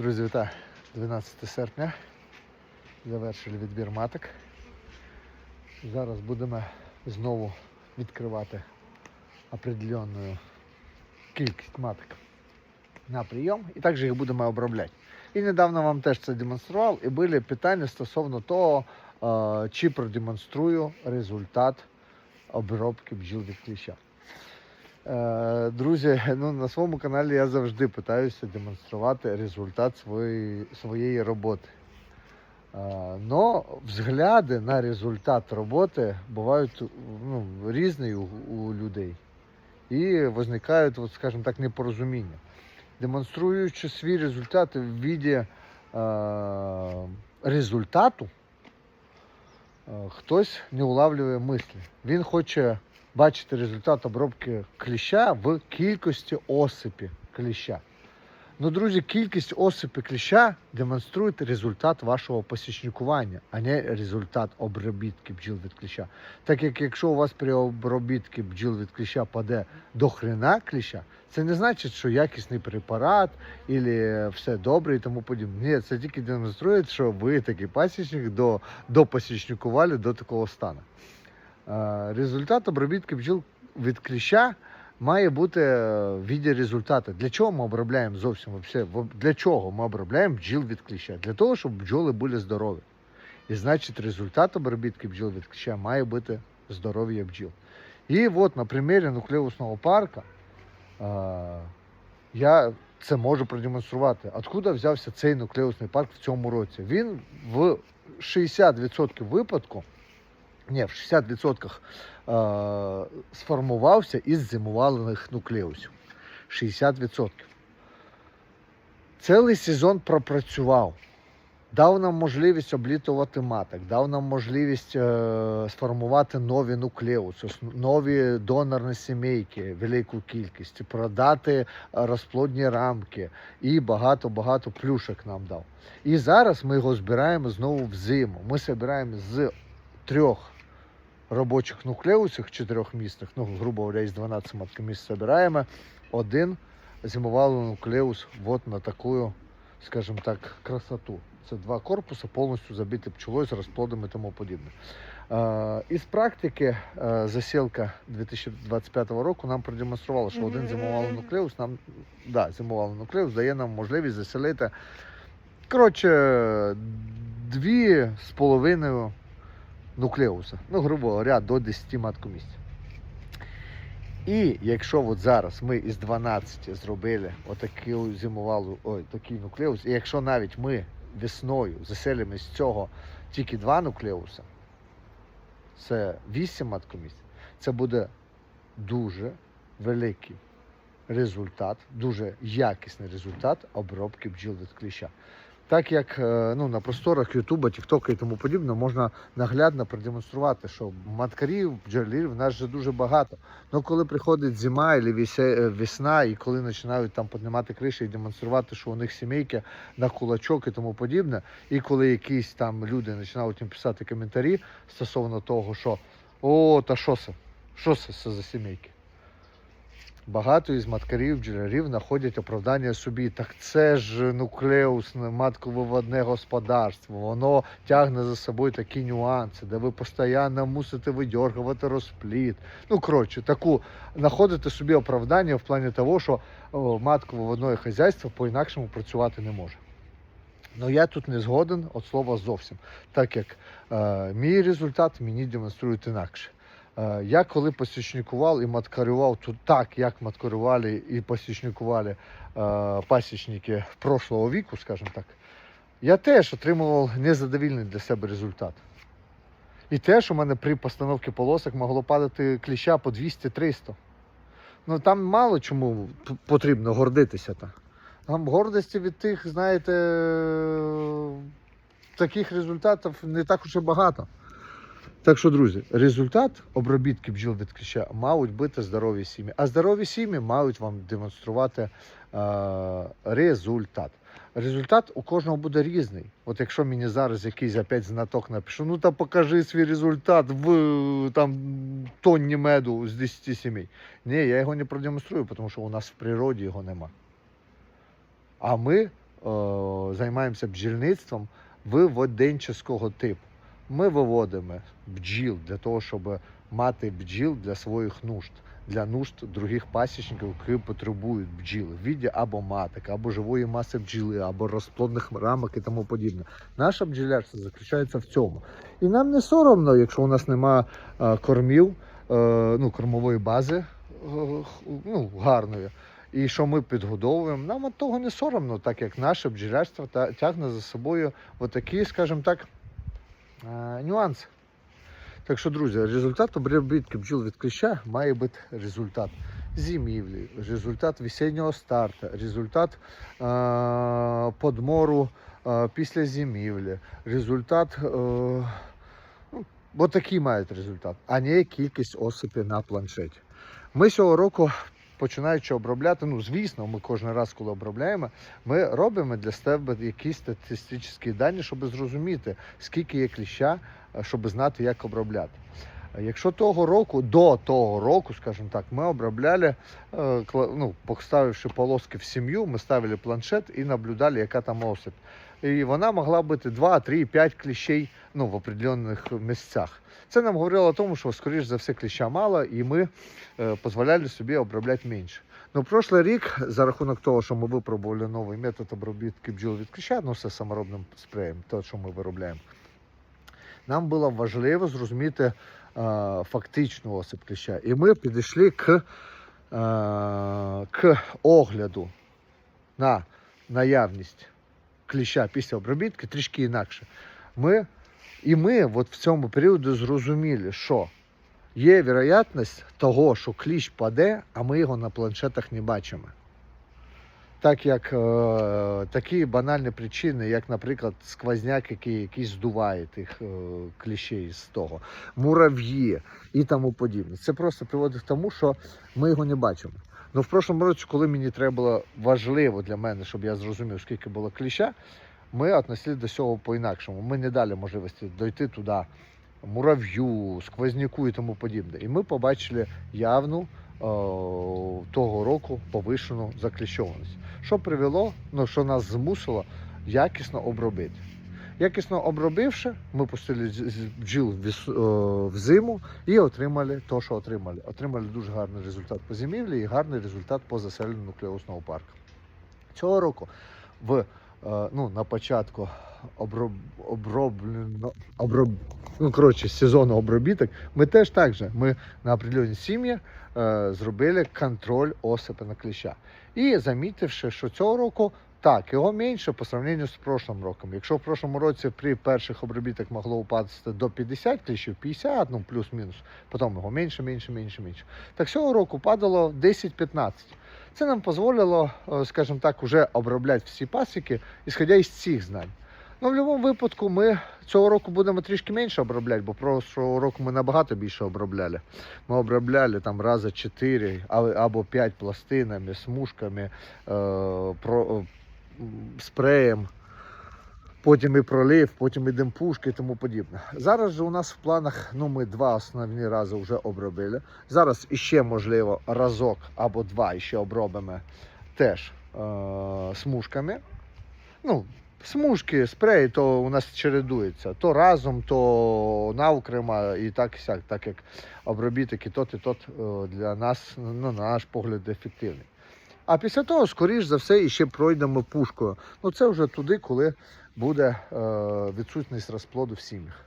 Друзі, вітаю! 12 серпня. Завершили відбір маток. Зараз будемо знову відкривати определенну кількість маток на прийом і також їх будемо обробляти. І недавно вам теж це демонстрував, і були питання стосовно того, е, чи продемонструю результат обробки бджіл від кліща. Е, Друзі, ну на своєму каналі я завжди питаюся демонструвати результат своєї, своєї роботи. Е, Но взгляди на результат роботи бувають ну, різні у, у людей. І виникають, от, скажімо так, непорозуміння. Демонструючи свій результат в віді е, результату, е, хтось не улавлює мислі. Він хоче бачити результат обробки кліща в кількості осипі кліща. Ну, друзі, кількість осипи кліща демонструє результат вашого посічникування, а не результат обробітки бджіл від кліща. Так як якщо у вас при обробітці бджіл від кліща паде до хрена кліща, це не значить, що якісний препарат і все добре і тому подібне. Ні, це тільки демонструє, що ви такий пасічник до, допосічникували до такого стану. Результат обробітки бджіл від кліща має бути е, в віді результату. Для чого ми обробляємо зовсім? Для чого ми обробляємо бджіл від кліща? Для того, щоб бджоли були здорові. І значить, результат обробітки бджіл від кліща має бути здоров'я бджіл. І от на примірі нуклеусного парка я це можу продемонструвати. Откуда взявся цей нуклеусний парк в цьому році? Він в 60% випадку ні, в 60% е, сформувався із зимувальних нуклеусів. 60%. Цілий сезон пропрацював. Дав нам можливість облітувати маток, дав нам можливість е, сформувати нові нуклеуси, нові донорні сімейки, велику кількість, продати е, розплодні рамки і багато-багато плюшок нам дав. І зараз ми його збираємо знову в зиму. Ми збираємо з трьох робочих нуклеусів чотирьохмісних, ну, грубо говоря, із 12 маткоміст збираємо один зимовалий нуклеус вот на таку, скажімо так, красоту. Це два корпуси повністю забиті пчолою з розплодом і тому подібне. Е, із практики е, засілка 2025 року нам продемонструвало, що один зимовалий нуклеус нам да, зимовалий нуклеус дає нам можливість заселити коротше, дві з половиною нуклеуса. Ну, грубо говоря, до 10 маткомісць. І якщо от зараз ми із 12 зробили отаку зимувалу, ой, такий нуклеус, і якщо навіть ми весною заселимо з цього тільки два нуклеуса, це 8 маткомісць, це буде дуже великий результат, дуже якісний результат обробки бджіл від кліща. Так як е, ну, на просторах Ютуба, Тіктока і тому подібне можна наглядно продемонструвати, що маткарів, бджолярів в нас вже дуже багато. Ну коли приходить зима і весна, і коли починають там піднімати криші і демонструвати, що у них сімейки на кулачок і тому подібне, і коли якісь там люди починають їм писати коментарі стосовно того, що о, та що це? Що це за сімейки? Багато із маткарів, бджолярів знаходять оправдання собі. Так це ж нуклеусне матковиводне господарство. Воно тягне за собою такі нюанси, де ви постійно мусите видергувати розплід. Ну, коротше, таку знаходите собі оправдання в плані того, що матковиводне хазяйство по-інакшому працювати не може. Ну я тут не згоден від слова зовсім, так як е, мій результат мені демонструють інакше. Е, Я коли посічникував і маткарював тут так, як маткарювали і посічникували е, пасічники прошлого віку, скажімо так, я теж отримував незадовільний для себе результат. І теж у мене при постановці полосок могло падати кліща по 200-300. Ну там мало чому потрібно гордитися. Та. Там гордості від тих, знаєте, таких результатів не так і багато. Так що, друзі, результат обробітки бджіл від кліща мають бути здорові сім'ї. А здорові сім'ї мають вам демонструвати е, результат. Результат у кожного буде різний. От якщо мені зараз якийсь опять знаток напише, ну та покажи свій результат в там тонні меду з 10 сімей. Ні, я його не продемонструю, тому що у нас в природі його нема. А ми е, займаємося бджільництвом виводенческого типу. Ми виводимо бджіл для того, щоб мати бджіл для своїх нужд, для нужд других пасічників, які потребують бджіл в віді або маток, або живої маси бджіли, або розплодних рамок і тому подібне. Наше бджілярство заключається в цьому. І нам не соромно, якщо у нас нема е, кормів, е, ну, кормової бази е, ну, гарної. І що ми підгодовуємо, нам від того не соромно, так як наше бджілярство тягне за собою отакі, скажімо так, е, нюанси. Так що, друзі, результат обробітки бджіл від кліща має бути результат зимівлі, результат весіннього старту, результат е, подмору е, після зимівлі, результат. Е, ну, бо такий мають результат, а не кількість осипів на планшеті. Ми цього року, починаючи обробляти, ну звісно, ми кожен раз, коли обробляємо, ми робимо для себе якісь статистичні дані, щоб зрозуміти, скільки є кліща, е, щоб знати, як обробляти. Якщо того року, до того року, скажімо так, ми обробляли, е, ну, поставивши полоски в сім'ю, ми ставили планшет і наблюдали, яка там осип. І вона могла бути 2, 3, 5 кліщей ну, в определених місцях. Це нам говорило о тому, що, скоріш за все, кліща мало, і ми е, дозволяли собі обробляти менше. Ну, прошлий рік, за рахунок того, що ми випробували новий метод обробітки бджіл від кліща, ну, це саморобним спреєм, те, що ми виробляємо, нам було важливо зрозуміти е, фактичну осип кліща. І ми підійшли к, е, к огляду на наявність кліща після обробітки трішки інакше. Ми, і ми от в цьому періоді зрозуміли, що є вероятність того, що кліщ паде, а ми його на планшетах не бачимо. Так як е, такі банальні причини, як, наприклад, сквозняк, який якийсь здуває тих е, кліщей з того, мурав'ї і тому подібне. Це просто приводить к тому, що ми його не бачимо. Ну, в прошлому році, коли мені треба було важливо для мене, щоб я зрозумів, скільки було кліща, ми віднесли до цього по-інакшому. Ми не дали можливості дойти туди мурав'ю, сквозняку і тому подібне. І ми побачили явну е, того року повишену закліщованість. Що привело, ну, що нас змусило якісно обробити. Якісно обробивши, ми пустили бджіл в зиму і отримали те, що отримали. Отримали дуже гарний результат по зимівлі і гарний результат по заселенню нуклеусного парку. Цього року в, е, ну, на початку оброб, оброблено, оброб, ну, коротше, сезону обробіток, ми теж так же, ми на определенні сім'ї е, зробили контроль осипи на кліща. І замітивши, що цього року так, його менше по сравненню з прошлим роком. Якщо в прошлому році при перших обробіток могло упасти до 50 кліщів, 50, ну плюс-мінус, потім його менше, менше, менше, менше. Так цього року падало 10-15. Це нам дозволило, е, скажімо так, уже обробляти всі пасіки, ісходя із цих знань. Ну, в будь-якому випадку ми цього року будемо трішки менше обробляти, бо прошлого року ми набагато більше обробляли. Ми обробляли там рази 4 або 5 пластинами, смужками, е, про, е, спреєм, потім і пролив, потім і демпушки і тому подібне. Зараз же у нас в планах ну, ми два основні рази вже обробили. Зараз іще, можливо, разок або два іще обробимо теж е, смужками. Ну, смужки, спреї, то у нас чередується. То разом, то навкрема і так і сяк, так як обробіток і тот, і тот е, для нас, ну, на наш погляд, ефективний. А після того, скоріш за все, іще пройдемо пушкою. Ну це вже туди, коли буде е, відсутність розплоду в сім'ях.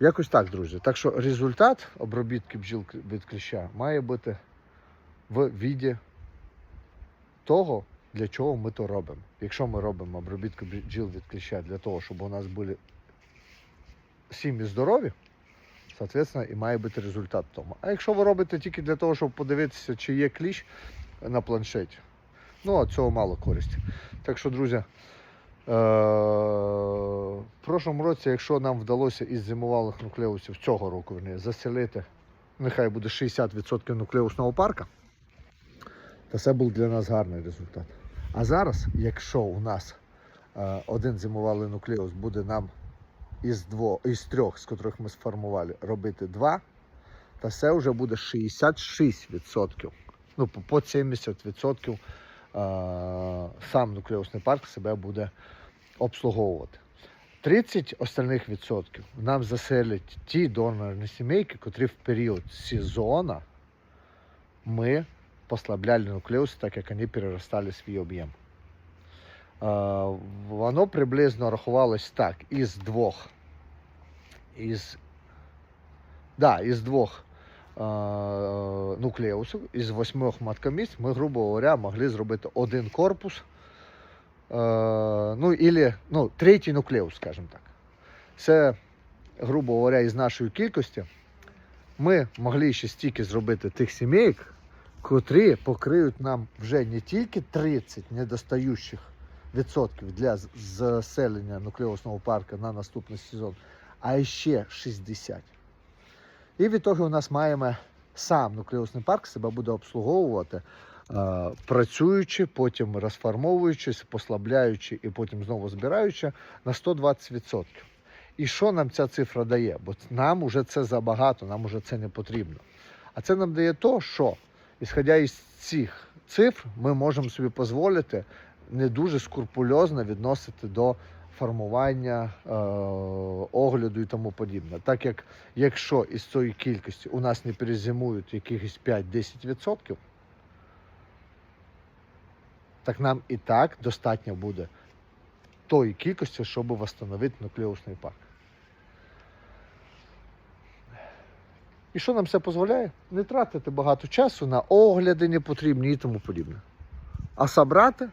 Якось так, друзі. Так що результат обробітки бджіл від кліща має бути в віді того, для чого ми то робимо. Якщо ми робимо обробітку бджіл від кліща для того, щоб у нас були сім'ї здорові, соответственно, і має бути результат в тому. А якщо ви робите тільки для того, щоб подивитися, чи є кліщ на планшеті, ну від цього мало користі. Так що, друзі, е- в прошлому році, якщо нам вдалося із зимувалих нуклеусів цього року верні, заселити, нехай буде 60% нуклеусного парка, то це був для нас гарний результат. А зараз, якщо у нас е, один зимувалий нуклеус буде нам із, дво, із трьох, з котрих ми сформували, робити два, то це вже буде 66%. Ну, по- по 70% е, сам нуклеусний парк себе буде обслуговувати. 30 остальних відсотків нам заселять ті донорні сімейки, котрі в період сезону ми послабляли нуклеуси, так як вони переростали свій об'єм. Е, Воно приблизно рахувалось так: із двох, із, да, із двох е, нуклеусів, із восьмох маткомісць, ми, грубо говоря, могли зробити один корпус, е, ну, ілі, ну, третій нуклеус, скажімо так. Це, грубо говоря, із нашої кількості. Ми могли ще стільки зробити тих сімейок, котрі покриють нам вже не тільки 30 недостаючих відсотків для заселення нуклеусного парку на наступний сезон, а ще 60. І від того у нас маємо сам нуклеусний парк себе буде обслуговувати, е, працюючи, потім розформовуючись, послабляючи і потім знову збираючи на 120%. І що нам ця цифра дає? Бо нам уже це забагато, нам уже це не потрібно. А це нам дає то, що, ісходя із цих цифр, ми можемо собі дозволити не дуже скрупульозно відносити до формування е, огляду і тому подібне. Так як якщо із цієї кількості у нас не перезимують якихось 5-10%, так нам і так достатньо буде тої кількості, щоб встановити нуклеусний парк. І що нам це дозволяє? Не тратити багато часу на огляди непотрібні і тому подібне. А собрати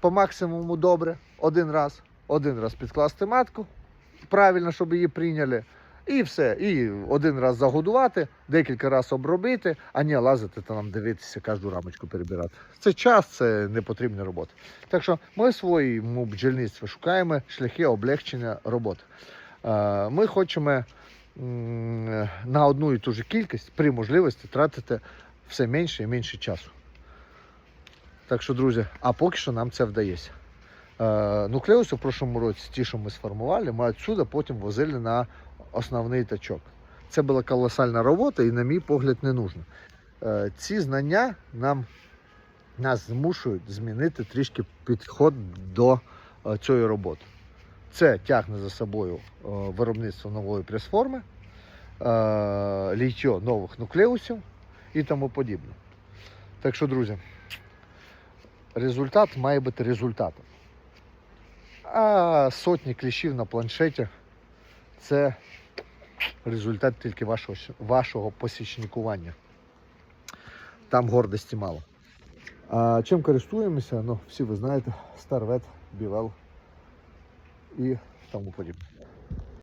по максимуму добре один раз, один раз підкласти матку, правильно, щоб її прийняли. І все. І один раз загодувати, декілька разів обробити, а не лазити та нам дивитися, кожну рамочку перебирати. Це час, це не потрібна робота. Так що ми своєму бджільництві шукаємо шляхи облегчення роботи. Е, Ми хочемо на одну і ту ж кількість при можливості тратити все менше і менше часу. Так що, друзі, а поки що нам це вдається. Е, Нуклеуси в прошлому році, ті, що ми сформували, ми відсюди потім возили на основний тачок. Це була колосальна робота і, на мій погляд, не нужно. Е, Ці знання нам нас змушують змінити трішки підход до е, цієї роботи. Це тягне за собою е, виробництво нової прес-форми, е, ліття нових нуклеусів і тому подібне. Так що, друзі, результат має бути результатом. А сотні кліщів на планшеті це результат тільки вашого, вашого посічникування. Там гордості мало. А чим користуємося? Ну, всі ви знаєте, Старвет, Бівел і тому подібне.